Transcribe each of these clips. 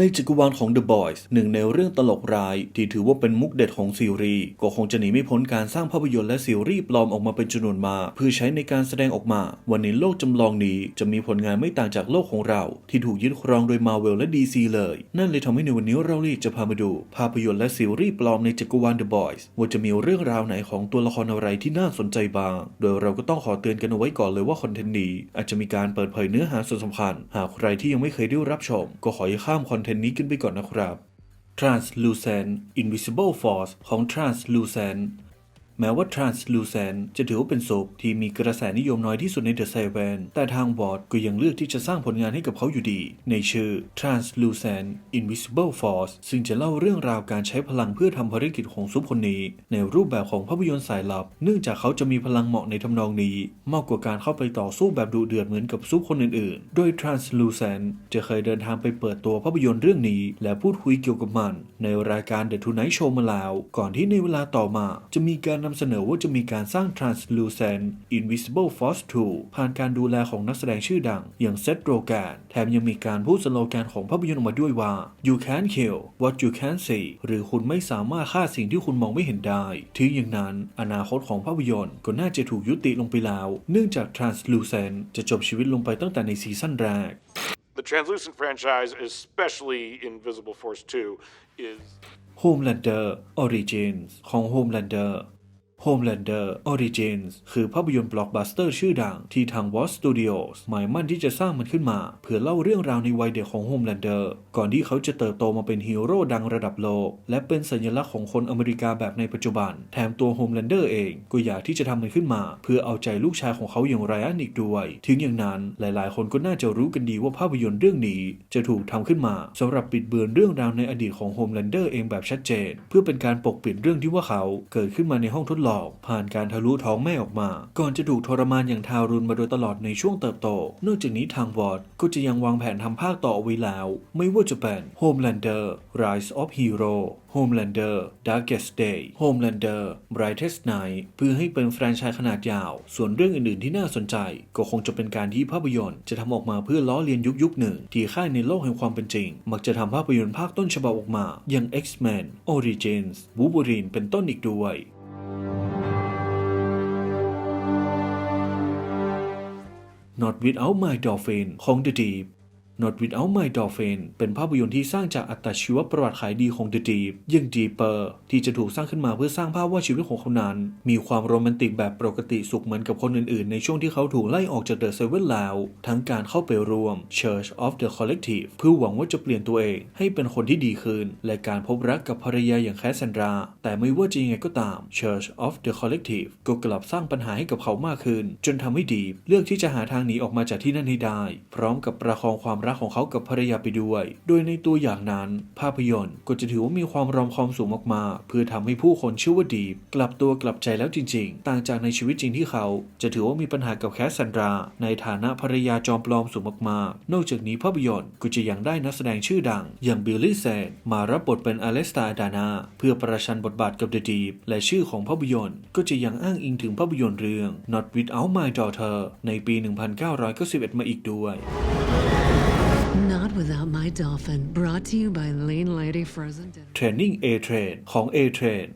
ในจักรวาลของ The Boys หนึ่งในเรื่องตลกร้าย ที่ถือว่าเป็นมุกเด็ดของซีรีส์ก็คงจะหนีไม่พ้นการสร้างภาพยนตร์และซีรีส์ปลอมออกมาเป็นจำนวนมากเพื่อใช้ในการแสดงออกมา วันนี้โลกจำลองนี้จะมีผลงานไม่ต่างจากโลกของเรา ที่ถูกยึดครองโดย Marvel และ DC เลย นั่นเลยทำให้ในวันนี้เราเลยจะพามาดู ภาพยนตร์และซีรีส์ปลอมในจักรวาล The Boys ว่าจะมีเรื่องราวไหนของตัวละครอะไรที่น่าสนใจบ้าง โดยเราก็ต้องขอเตือนกันเอาไว้ก่อนเลยว่าคอนเทนต์นี้อาจจะมีการเปิดเผยเนื้อหาส่วนสำคัญ หากใครที่ยังไม่เคยได้รับชม ก็ขอให้ข้ามคอนเทนต์นี้กันไปก่อนนะครับ Translucent Invisible Force ของ Translucent แม้ว่า Translucent จะถือว่าเป็นศพที่มีกระแสนิยมน้อยที่สุดใน The Seven แต่ทางบอร์ดก็ยังเลือกที่จะสร้างผลงานให้กับเขาอยู่ดี ในชื่อ Translucent Invisible Force ซึ่งจะเล่าเรื่องราวการใช้พลังเพื่อทำภารกิจของซุปคนนี้ ในรูปแบบของภาพยนตร์สายลับ เนื่องจากเขาจะมีพลังเหมาะในทำนองนี้ มากกว่าการเข้าไปต่อสู้แบบดุเดือดเหมือนกับซุปคนอื่น ๆ โดย Translucent จะเคยเดินทางไปเปิดตัวภาพยนตร์เรื่องนี้ และพูดคุยเกี่ยวกับมัน ในรายการ The Tonight Show มาแล้ว ก่อนที่ในเวลาต่อมาจะมีการนำเสนอว่าจะมีการสร้าง Translucent Invisible Force 2 ผ่านการดูแลของนักแสดงชื่อดัง อย่างเซธโรแกน แถมยังมีการพูดสโลแกนของภาพยนตร์ออกมาด้วยว่า You can't kill what you can't see หรือคุณไม่สามารถฆ่าสิ่งที่คุณมองไม่เห็นได้ ถึงอย่างนั้น อนาคตของภาพยนตร์ก็น่าจะถูกยุติลงไปแล้ว เนื่องจาก Translucent จะจบชีวิตลงไปตั้งแต่ในซีซั่นแรก The Translucent franchise, especially Invisible Force 2, is Homelander Origins ของ Homelander Homelander Origins คือภาพยนตร์บล็อกบัสเตอร์ชื่อดังที่ทาง Watch Studios หมายมั่นที่จะสร้างมันขึ้นมา เพื่อเล่าเรื่องราวในวัยเด็กของ Homelander ก่อนที่เขาจะเติบโตมาเป็นฮีโร่ดังระดับโลก และเป็นสัญลักษณ์ของคนอเมริกาแบบในปัจจุบัน แถมตัว Homelander เองก็อยากที่จะทำมันขึ้นมา เพื่อเอาใจลูกชายของเขาอย่างไรอันอีกด้วย ถึงอย่างนั้นหลาย ๆ คนก็น่าจะรู้กันดีว่าภาพยนตร์เรื่องนี้ จะถูกทำขึ้นมาสำหรับปิดเบือนเรื่องราวในอดีตของ Homelander เองแบบชัดเจน เพื่อเป็นการปกปิดเรื่องที่ว่าเขาเกิดขึ้นมาในห้องทดลองผ่านการทะลุท้องแม่ออกมา ก่อนจะถูกทรมานอย่างทารุณมาโดยตลอดในช่วงเติบโต นอกจากนี้ทางวอร์ดก็จะยังวางแผนทำภาคต่อไว้แล้ว ไม่ว่าจะเป็น Homelander Rise of Hero Homelander Darkest Day Homelander Brightest Night เพื่อให้เป็นแฟรนไชส์ขนาดยาว ส่วนเรื่องอื่นๆที่น่าสนใจ ก็คงจะเป็นการที่ภาพยนตร์จะทำออกมาเพื่อล้อเลียนยุคยุคหนึ่ง ที่ค่ายในโลกแห่งความเป็นจริง มักจะทำภาพยนตร์ภาคต้นฉบับออกมา อย่าง X-Men Origins Wolverine เป็นต้นอีกด้วย Not Without My Dolphin ของ The Deep Not Without My Dolphin เป็นภาพยนตร์ที่สร้างจากอัตชีวประวัติขายดีของ The Deep ยัง Deeper ที่จะถูกสร้างขึ้นมาเพื่อสร้างภาพว่าชีวิตของเขานั้น มีความโรแมนติกแบบปกติสุขเหมือนกับคนอื่นๆ ในช่วงที่เขาถูกไล่ออกจาก The Seven แล้ว ทั้งการเข้าไปรวม Church of the Collective เพื่อหวังว่าจะเปลี่ยนตัวเอง ให้เป็นคนที่ดีขึ้น และการพบรักกับภรรยาอย่างแคสซนดรา แต่ไม่ว่าจะยังไงก็ตาม Church of the Collective ก็กลับสร้างปัญหาให้กับเขามากขึ้น จนทำให้ดีเลือกที่จะหาทางหนีออกมาจากที่นั่นให้ได้ พร้อมกับประคองความรักของเขากับภรรยาไปด้วย โดยในตัวอย่างนั้น ภาพยนตร์ก็จะถือว่ามีความรอมความสูงมากๆ เพื่อทำให้ผู้คนเชื่อว่าดีกลับตัวกลับใจแล้วจริง ๆ ต่างจากในชีวิตจริงที่เขาจะถือว่ามีปัญหากับแคสซันดรา ในฐานะภรรยาจอมปลอมสูงมากๆ นอกจากนี้ภาพยนตร์ก็จะยังได้นักแสดงชื่อดัง อย่างบิลลี่แซนมารับบทเป็นอเลสตาดานาเพื่อประชันบทบาทกับเดอะดีฟและชื่อของภาพยนตร์ก็จะยังอ้างอิงถึงภาพยนตร์เรื่อง Not Without My Daughter ในปี 1991 มาอีกด้วย Not Without My Dolphin, brought to you by Lean Lady Frozen Dinner. Training A Train ของ A Train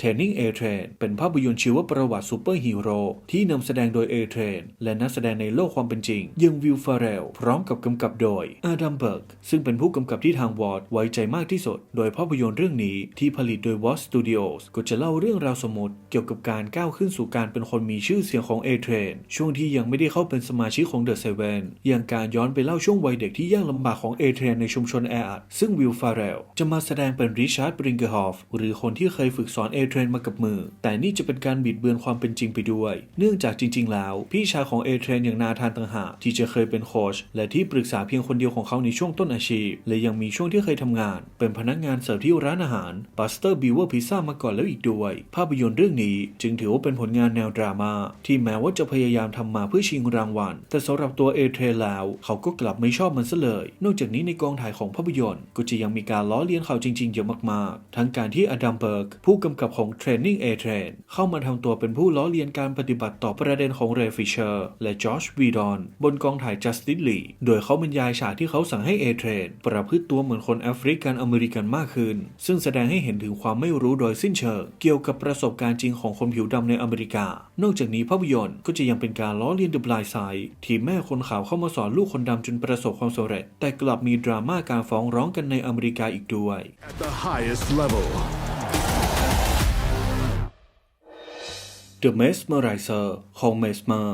Training A Train เป็นภาพยนตร์ชีวประวัติซูเปอร์ฮีโร่ที่นำแสดงโดย A Train และนักแสดงในโลกความเป็นจริงยังวิลฟาเรลพร้อมกับกำกับโดยอาดัมเบิร์กซึ่งเป็นผู้กำกับที่ทางวอร์ดไว้ใจมากที่สุด โดยภาพยนตร์เรื่องนี้ที่ผลิตโดย Watch Studios ก็จะเล่าเรื่องราวสมมติเกี่ยวกับการก้าวขึ้นสู่การเป็นคนมีชื่อเสียงของ A Train ช่วงที่ยังไม่ได้เข้าเป็นสมาชิกของ The Seven อย่างการย้อนไปเล่าช่วงวัยเด็กที่ยากลำบากของ A Train ในชุมชนแออัดซึ่งวิลฟาเรลจะมาแสดงเป็นริชาร์ดบริงเกอร์ฮอฟหรือคนที่เคยฝึกสอน A Train มากับมือ แต่นี่จะเป็นการบิดเบือนความเป็นจริงไปด้วย เนื่องจากจริง ๆ แล้ว พี่ชายของ A Train อย่างนาธานต่างหากที่จะเคยเป็นโค้ชและที่ปรึกษาเพียงคนเดียวของเขาในช่วงต้นอาชีพ และยังมีช่วงที่เคยทำงาน เป็นพนักงานเสิร์ฟที่ร้านอาหาร Buster Beaver Pizza มาก่อนแล้วอีกด้วย ภาพยนตร์เรื่องนี้จึงถือว่าเป็นผลงานแนวดราม่าที่แม้ว่าจะพยายามทำมาเพื่อชิงรางวัล แต่สำหรับตัว A Train แล้ว เขาก็กลับไม่ชอบมันซะเลย นอกจากนี้ในกองถ่ายของภาพยนตร์ก็จะยังมีการล้อเลียนเขาจริงๆเยอะมากๆ ทั้งการที่อดัมเบิร์กผู้กำกับของ Training A Train เข้ามาทำตัวเป็นผู้ล้อเลียนการปฏิบัติต่อประเด็นของเรฟิเชอร์ และจอร์จวีดอนบนกองถ่าย Justice League โดยเขาบรรยายฉากที่เขาสั่งให้ A Train ประพฤติตัวเหมือนคนแอฟริกันอเมริกันมากขึ้น ซึ่งแสดงให้เห็นถึงความไม่รู้โดยสิ้นเชิงเกี่ยวกับประสบการณ์จริงของคนผิวดำในอเมริกา นอกจากนี้ภาพยนตร์ก็จะยังเป็นการล้อเลียน The Blind Side ที่แม่คนขาวเข้ามาสอนลูกคนดำจนประสบความสำเร็จ แต่กลับมีดราม่าการฟ้องร้องกันในอเมริกาอีกด้วย at the highest level. The Mesmerizer ของ Mesmer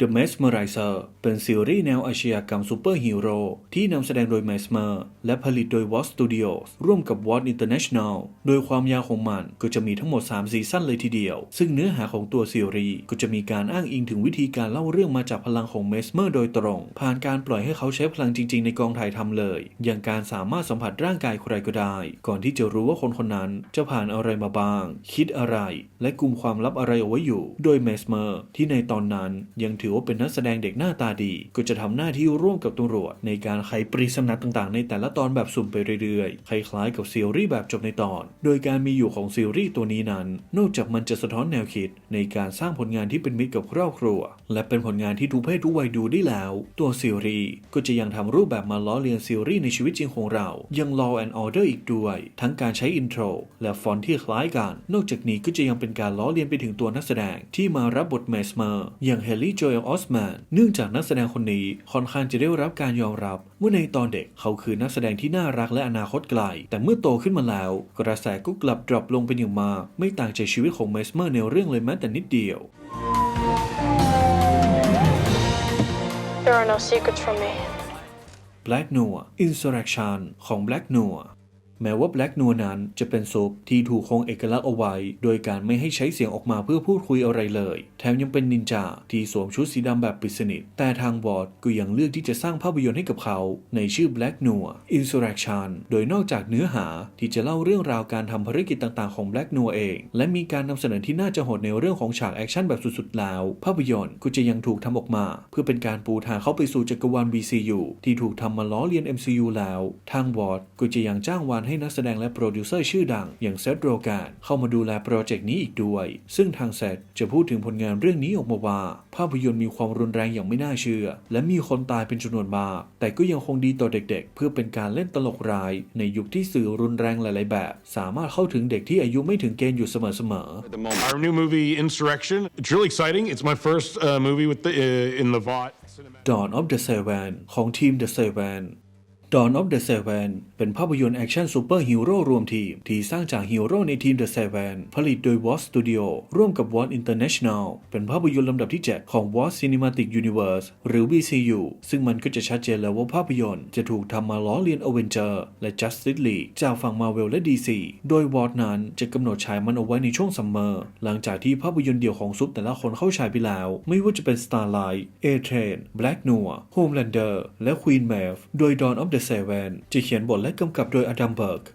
The Mesmerizer เป็นซีรีส์แนวอาชญากรรมซูเปอร์ฮีโร่ที่นำแสดงโดย Mesmer และผลิตโดย Watch Studios ร่วมกับ Watch International โดยความยาวของมันก็จะมีทั้งหมด 3 ซีซั่นเลยทีเดียว ซึ่งเนื้อหาของตัวซีรีส์ก็จะมีการอ้างอิงถึงวิธีการเล่าเรื่องมาจากพลังของ Mesmer โดยตรง ผ่านการปล่อยให้เขาใช้พลังจริง ๆ ในกองถ่ายทำเลย อย่างการสามารถสัมผัสร่างกายใครก็ได้ ก่อนที่จะรู้ว่าคนคนนั้นจะผ่านอะไรมาบ้าง คิดอะไร และกลุ่มความลับอะไรเอาไว้อยู่ โดย Mesmer ที่ในตอนนั้นยังถถือว่าเป็นนักแสดงเด็กหน้าตาดี ก็จะทำหน้าที่ร่วมกับตำรวจ ในการไขปริศนาต่างๆ ในแต่ละตอนแบบสุ่มไปเรื่อยๆ คล้ายๆ กับซีรีส์แบบจบในตอน โดยการมีอยู่ของซีรีส์ตัวนี้นั้น นอกจากมันจะสะท้อนแนวคิด ในการสร้างผลงานที่เป็นมิตรกับครอบครัว และเป็นผลงานที่ทุกเพศทุกวัยดูได้แล้ว ตัวซีรีส์ก็จะยังทำรูปแบบมาล้อเลียนซีรีส์ในชีวิตจริงของเรา ยัง Law and Order อีกด้วย ทั้งการใช้อินโทรและฟอนต์ที่คล้ายกัน นอกจากนี้ก็จะยังเป็นการล้อเลียนไปถึงตัวนักแสดงที่มารับบทเมสเมอร์อย่างเฮลี่โจเอลออสแมนเนื่องจากนักแสดงคนนี้ค่อนข้างจะได้รับการยอมรับเมื่อในตอนเด็กเขาคือนักแสดงที่น่ารักและอนาคตไกล แต่เมื่อโตขึ้นมาแล้ว กระแสก็กลับดรอปลงเป็นอย่างมาก ไม่ต่างจากชีวิตของเมสเมอร์ในเรื่องเลยแม้แต่นิดเดียว There are no secrets from me. Black Noir Insurrection ของ Black Noir แม้ว่า Black Noir นั้นจะเป็นซุปที่ถูกคงเอกลักษณ์เอาไว้ โดยการไม่ให้ใช้เสียงออกมาเพื่อพูดคุยอะไรเลย แถมยังเป็นนินจาที่สวมชุดสีดำแบบปิดสนิท แต่ทางบอร์ดก็ยังเลือกที่จะสร้างภาพยนตร์ให้กับเขา ในชื่อ Black Noir Insurrection โดยนอกจากเนื้อหาที่จะเล่าเรื่องราวการทำภารกิจต่างๆของ Black Noir เอง และมีการนำเสนอที่น่าจะโหดในเรื่องของฉากแอคชั่นแบบสุดๆแล้ว ภาพยนตร์ก็จะยังถูกทำออกมา เพื่อเป็นการปูทางเข้าไปสู่จักรวาล BCU ที่ถูกทำมาล้อเลียน MCU แล้ว ทางบอร์ดก็จะยังจ้างวานให้นักแสดงและโปรดิวเซอร์ชื่อดัง อย่างเซธโรแกนเข้ามาดูแลโปรเจกต์นี้อีกด้วย ซึ่งทางเซธจะพูดถึงผลงานเรื่องนี้ออกมาว่า ภาพยนตร์มีความรุนแรงอย่างไม่น่าเชื่อ และมีคนตายเป็นจำนวนมาก แต่ก็ยังคงดีต่อเด็กๆ เพื่อเป็นการเล่นตลกร้าย ในยุคที่สื่อรุนแรงหลายๆแบบ สามารถเข้าถึงเด็กที่อายุไม่ถึงเกณฑ์อยู่เสมอๆ Our new movie, Insurrection. It's really exciting. It's my first uh, movie with the uh, in the Vought. Cinematic. Dawn of the Seven ของทีม The Seven Dawn of the Seven เป็นภาพยนตร์แอคชั่นซูเปอร์ฮีโร่รวมทีม ที่สร้างจากฮีโร่ในทีม The Seven ผลิตโดย Watch Studio ร่วมกับ Watch International เป็นภาพยนตร์ลำดับที่ 7 ของ Watch Cinematic Universe หรือ VCU ซึ่งมันก็จะชัดเจนแล้วว่าภาพยนตร์จะถูกทำมาล้อเลียน Avenger และ Justice League จากฝั่ง Marvel และ DC โดย w a t นั้นจะกำหนดฉายมันเอาไว้ในช่วงซัมเมอร์หลังจากที่ภาพยนตร์เดี่ยวของซุปแต่ละคนเข้าฉายไปแล้ว ไม่ว่าจะเป็น Starlight A-Train Black Noir Homelander และ Queen Maeve โดย Dawn of the Seven จะเขียนบทและ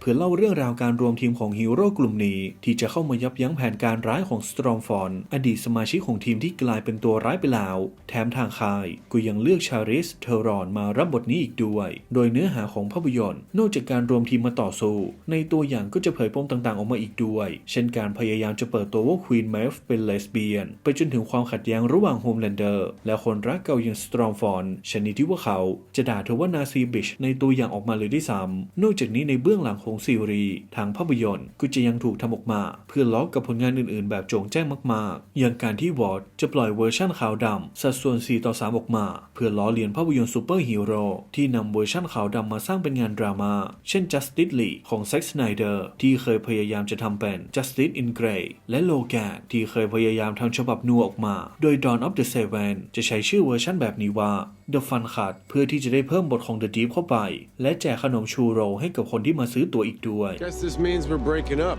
เพื่อเล่าเรื่องราวการรวมทีมของฮีโร่กลุ่มนี้ ที่จะเข้ามายับยั้งแผนการร้ายของสตรอมฟอนอดีตสมาชิกของทีมที่กลายเป็นตัวร้ายไปแล้ว แถมทางค่ายก็ยังเลือกชาริสเทอรอนมารับบทนี้อีกด้วย โดยเนื้อหาของภาพยนตร์นอกจากการรวมทีมมาต่อสู้ ในตัวอย่างก็จะเผยปมต่างๆออกมาอีกด้วย เช่นการพยายามจะเปิดตัวว่าควีนเมฟเป็นเลสเบี้ยน ไปจนถึงความขัดแย้งระหว่างโฮมแลนเดอร์และคนรักเก่าอย่างสตรอมฟอนชนิดที่ว่าเขาจะด่าเธอว่านาซีบิชในตัวอย่างออกมาเลยด้วยซ้ำนอกจากนี้ในเบื้องหลังของซีรีส์ทางภาพยนตร์ก็จะยังถูกทำออกมา เพื่อล้อกับผลงานอื่นๆ แบบโจงแจ้งมากๆ อย่างการที่วอร์ดจะปล่อยเวอร์ชั่นขาวดำสัดส่วน 4 ต่อ 3 ออกมา เพื่อล้อเลียนภาพยนตร์ซูเปอร์ฮีโร่ที่นำเวอร์ชั่นขาวดำมาสร้างเป็นงานดราม่าเช่น Justice League ของ Zack Snyder ที่เคยพยายามจะทำเป็น Justice in Grey และ Logan ที่เคยพยายามทำฉบับนัวออกมา โดย Dawn of the Seven จะใช้ชื่อเวอร์ชั่นแบบนี้ว่า The Fun Cut เพื่อที่จะได้เพิ่มบทของ The Deep เข้าไป และแจกขนมชูโรให้กับคนที่มาซื้อตั๋วอีกด้วย Guess this means we're breaking up.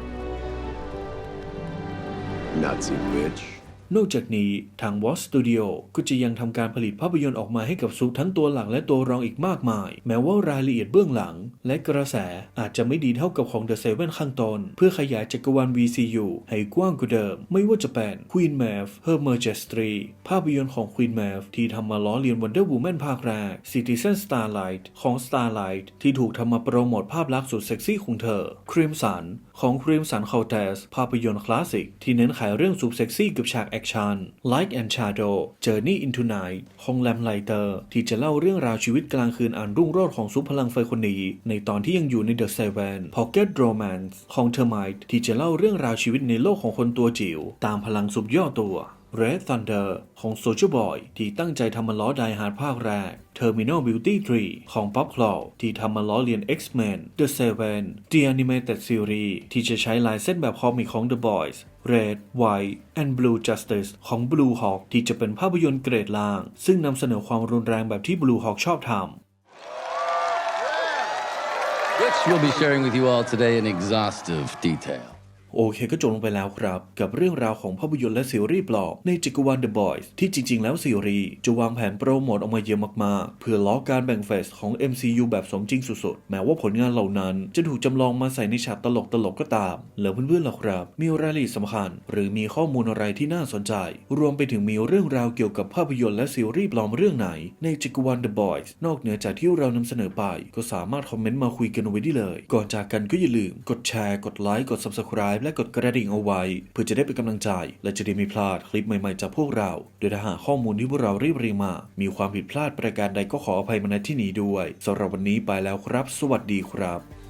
Nazi bitch. นอกจากนี้ทาง Watch Studio ก็จะยังทำการผลิตภาพยนตร์ออกมาให้กับซุปทั้งตัวหลักและตัวรองอีกมากมาย แม้ว่ารายละเอียดเบื้องหลัง และกระแสอาจจะไม่ดีเท่ากับของ The Seven ข้างต้นเพื่อขยายจักรวาล VCU ให้กว้างกว่าเดิม ไม่ว่าจะเป็น Queen Maeve Her Majesty ภาพยนตร์ของ Queen Maeve ที่ทำมาล้อเลียน Wonder Woman ภาคแรก Citizen Starlight ของ Starlight ที่ถูกทำมาโปรโมทภาพลักษณ์สุดเซ็กซี่ของเธอ Crimson ของ Crimson c o u t e s ภาพยนตร์คลาสสิกที่เน้นขายเรื่องสุดเซ็กซี่กับฉากแ Action Light and Shadow Journey into Night ของ Lamplighter ที่จะเล่าเรื่องราวชีวิตกลางคืนอันรุ่งโรจน์ของซุปพลังไฟคนนี้ ในตอนที่ยังอยู่ใน The Seven Pocket Romance ของ Termite ที่จะเล่าเรื่องราวชีวิตในโลกของคนตัวจิ๋วตามพลังสุปย่อตัว Red Thunder ของ Soldier Boy ที่ตั้งใจทำมาล้อไดฮาร์ดภาคแรก Terminal Beauty 3 ของ Pop Claw ที่ทำมาล้อเลียน X-Men The Seven The Animated Series ที่จะใช้ลายเส้นแบบคอมิกของ The Boys Red White and Blue Justice ของ Blue Hawk ที่จะเป็นภาพยนตร์เกรดล่าง ซึ่งนำเสนอความรุนแรงแบบที่ Blue Hawk ชอบทำ which we'll be sharing with you all today in exhaustive detail. โอเคก็จบลงไปแล้วครับ กับเรื่องราวของภาพยนตร์และซีรีส์ปลอบในจักรวาล The Boys ที่จริง ๆ แล้วซีรีส์จะวางแผนโปรโมทออกมาเยอะมากๆ เพื่อล้อการแบ่งเฟสของ MCU แบบสมจริงสุดๆ แม้ว่าผลงานเหล่านั้นจะถูกจำลองมาใส่ในฉากตลกๆก็ตาม แล้วเพื่อนๆล่ะครับ มีรายละเอียดสำคัญ หรือมีข้อมูลอะไรที่น่าสนใจ รวมไปถึงมีเรื่องราวเกี่ยวกับภาพยนตร์และซีรีส์ปลอมเรื่องไหนในจักรวาล The Boys นอกเหนือจากที่เรานำเสนอไป ก็สามารถคอมเมนต์มาคุยกันไว้ได้เลย ก่อนจากกันก็อย่าลืมกดแชร์กดไลค์กด Subscribe และกดกระดิ่งเอาไว้ เพื่อจะได้เป็นกำลังใจ และจะได้ไม่พลาดคลิปใหม่ๆจากพวกเรา โดยถ้าหากข้อมูลที่พวกเราเรียบเรียงมา มีความผิดพลาดประการใดก็ขออภัยมาณที่นี้ด้วยสำหรับวันนี้ไปแล้วครับ สวัสดีครับ